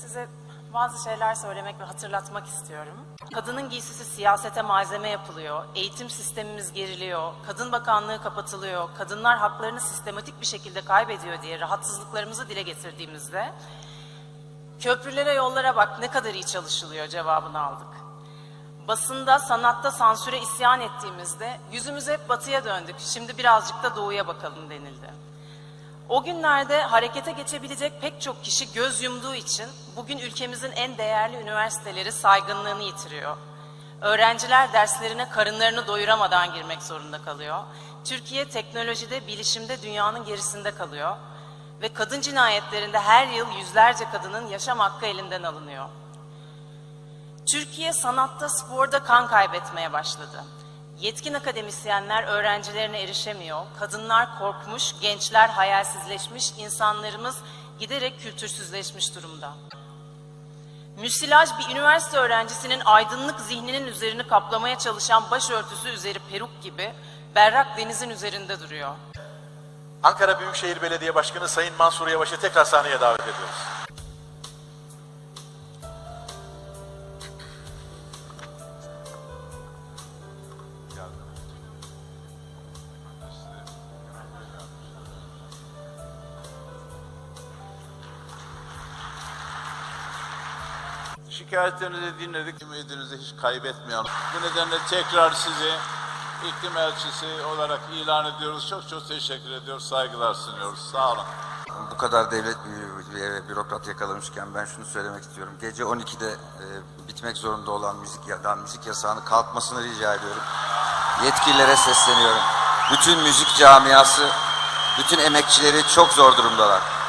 size bazı şeyler söylemek ve hatırlatmak istiyorum. Kadının giysisi siyasete malzeme yapılıyor, eğitim sistemimiz geriliyor, kadın bakanlığı kapatılıyor, kadınlar haklarını sistematik bir şekilde kaybediyor diye rahatsızlıklarımızı dile getirdiğimizde köprülere yollara bak ne kadar iyi çalışılıyor cevabını aldık. Basında, sanatta sansüre isyan ettiğimizde yüzümüz hep batıya döndük, şimdi birazcık da doğuya bakalım denildi. O günlerde harekete geçebilecek pek çok kişi göz yumduğu için bugün ülkemizin en değerli üniversiteleri saygınlığını yitiriyor. Öğrenciler derslerine karınlarını doyuramadan girmek zorunda kalıyor. Türkiye teknolojide, bilişimde dünyanın gerisinde kalıyor. Ve kadın cinayetlerinde her yıl yüzlerce kadının yaşam hakkı elinden alınıyor. Türkiye sanatta, sporda kan kaybetmeye başladı. Yetkin akademisyenler öğrencilerine erişemiyor, kadınlar korkmuş, gençler hayalsizleşmiş, insanlarımız giderek kültürsüzleşmiş durumda. Müsilaj bir üniversite öğrencisinin aydınlık zihninin üzerini kaplamaya çalışan başörtüsü üzeri peruk gibi berrak denizin üzerinde duruyor. Ankara Büyükşehir Belediye Başkanı Sayın Mansur Yavaş'ı tekrar sahneye davet ediyoruz. Şikayetlerinizi dinledik. Ümidinizi hiç kaybetmeyin. Bu nedenle tekrar sizi iklim elçisi olarak ilan ediyoruz. Çok çok teşekkür ediyoruz. Saygılar sunuyoruz. Sağ olun. Bu kadar devlet bürokrat yakalamışken ben şunu söylemek istiyorum. Gece 12'de e, bitmek zorunda olan müzik ya müzik yasağının kalkmasını rica ediyorum. Yetkililere sesleniyorum. Bütün müzik camiası, bütün emekçileri çok zor durumdalar.